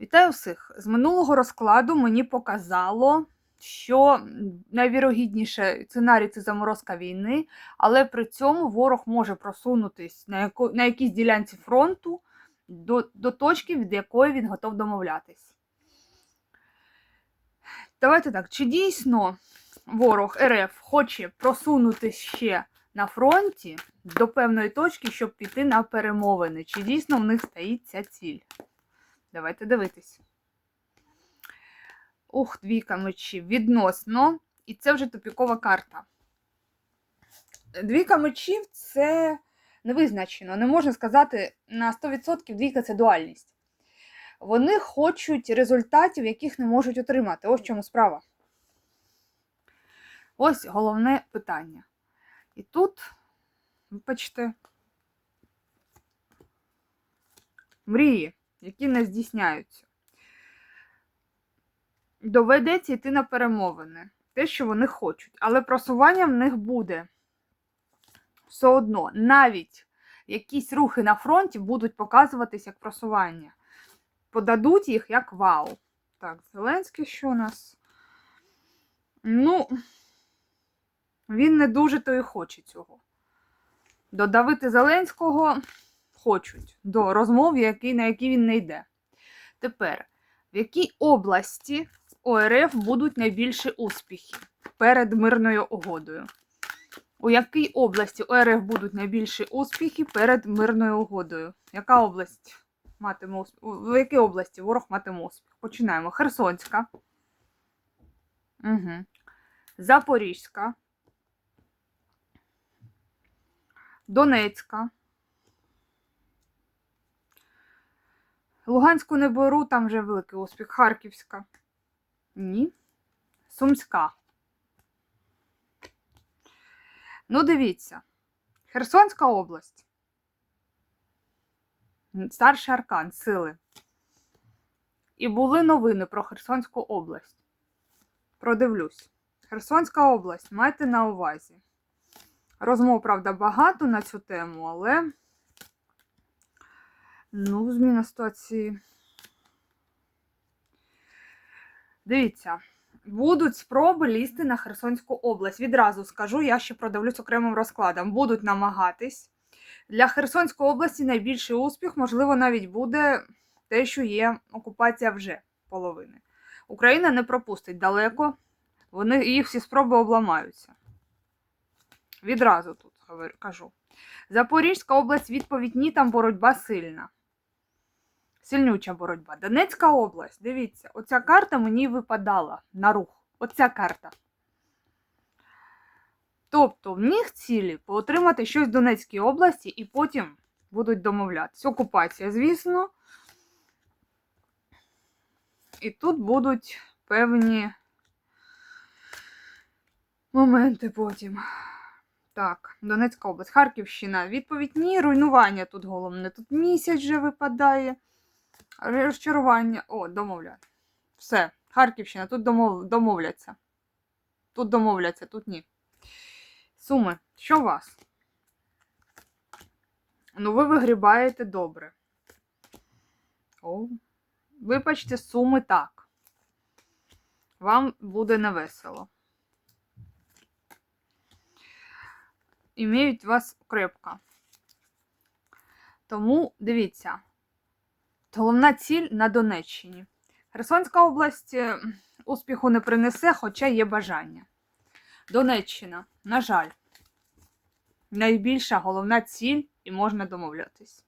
Вітаю всіх! З минулого розкладу мені показало, що найвірогідніше сценарій це заморозка війни, але при цьому ворог може просунутись на, яко, на якійсь ділянці фронту до, до точки, від якої він готов домовлятись. Давайте так, чи дійсно ворог РФ хоче просунутись ще на фронті до певної точки, щоб піти на перемовини? Чи дійсно в них стоїть ця ціль? Давайте дивитись. Ух, двійка мечів. Відносно. І це вже тупікова карта. Двійка мечів це невизначено. Не можна сказати на 100% двійка це дуальність. Вони хочуть результатів, яких не можуть отримати. Ось в чому справа. Ось головне питання. І тут, бачите, мрії які не здійсняються. Доведеться йти на перемовини. Те, що вони хочуть. Але просування в них буде все одно. Навіть якісь рухи на фронті будуть показуватись як просування. Подадуть їх як вау. Так, Зеленський що у нас? Ну, він не дуже то і хоче цього. Додавити Зеленського хочуть до розмов, на які він не йде. Тепер, в якій області ОРФ будуть найбільші успіхи перед мирною угодою? У якій області ОРФ будуть найбільші успіхи перед мирною угодою? Яка область матиме успіх? В якій області ворог матиме успіх? Починаємо. Херсонська. Угу. Запорізька. Донецька. Луганську не беру, там вже великий успіх. Харківська. Ні. Сумська. Ну, дивіться. Херсонська область. Старший аркан, сили. І були новини про Херсонську область. Продивлюсь. Херсонська область, майте на увазі. Розмов, правда, багато на цю тему, але. Ну, зміна ситуації. Дивіться, будуть спроби лізти на Херсонську область. Відразу скажу, я ще продивлюсь окремим розкладом. Будуть намагатись. Для Херсонської області найбільший успіх, можливо, навіть буде те, що є окупація вже половини. Україна не пропустить далеко, вони їх всі спроби обламаються. Відразу тут кажу. Запорізька область відповідь ні, там боротьба сильна. Сильнюча боротьба. Донецька область, дивіться, оця карта мені випадала на рух. Оця карта. Тобто, в них цілі поотримати щось в Донецькій області і потім будуть домовлятись. Окупація, звісно. І тут будуть певні моменти потім. Так, Донецька область, Харківщина. Відповідь ні, руйнування тут головне. Тут місяць вже випадає. Розчарування. О, домовлять. Все, Харківщина, тут домов... домовляться. Тут домовляться, тут ні. Суми, що у вас? Ну, ви вигрібаєте добре. О, вибачте, суми так. Вам буде невесело. імеють вас крепко. Тому дивіться, головна ціль на Донеччині. Херсонська область е, успіху не принесе, хоча є бажання. Донеччина, на жаль, найбільша головна ціль і можна домовлятись.